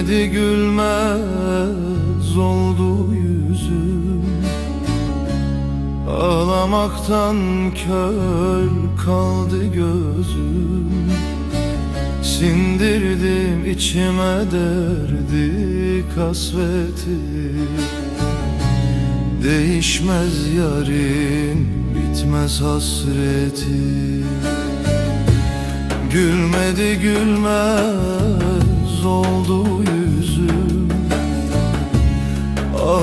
Gülmedi gülmez oldu yüzüm. Ağlamaktan kör kaldı gözüm. Sindirdim içime derdi kasveti. Değişmez yarim bitmez hasreti. Gülmedi gülmez oldu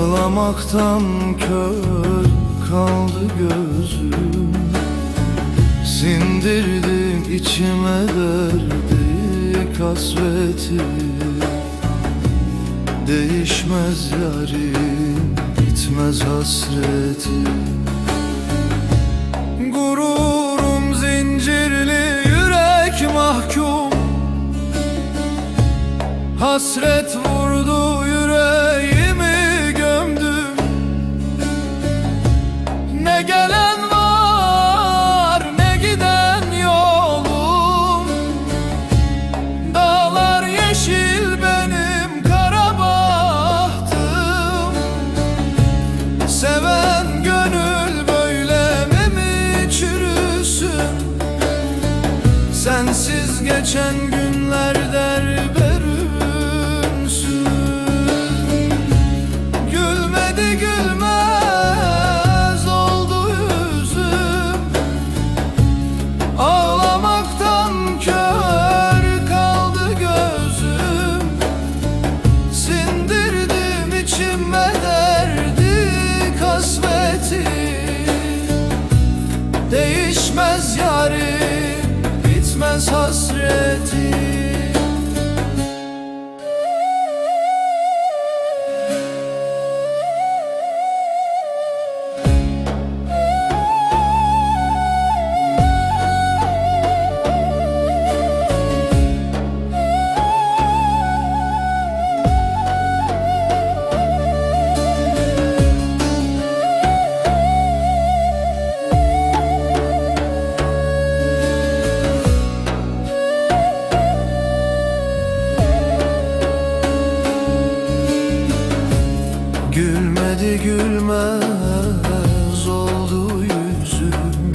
Ağlamaktan kör kaldı gözüm. Sindirdim içime derdi kasveti. Değişmez yarim bitmez hasreti. Gururum zincirli yürek mahkum. Hasret vurdu Değişmez yarim bitmez hasreti gülmez oldu yüzüm.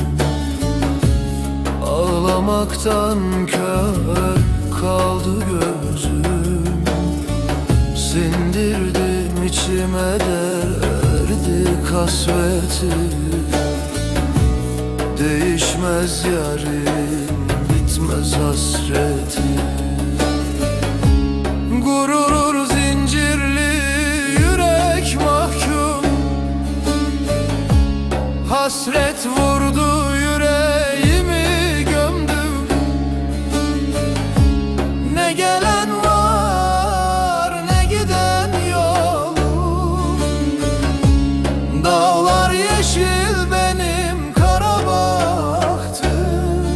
Ağlamaktan kör kaldı gözüm. Sindirdim içime derdi kasveti. Değişmez yarim bitmez hasreti Hasret vurdu yüreğimi gömdüm Ne gelen var ne giden yolum Dağlar yeşil benim kara bahtım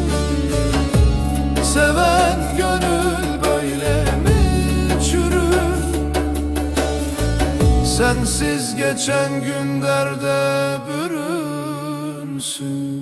Seven gönül böyle mi çürür? Sensiz geçen gün derde soon.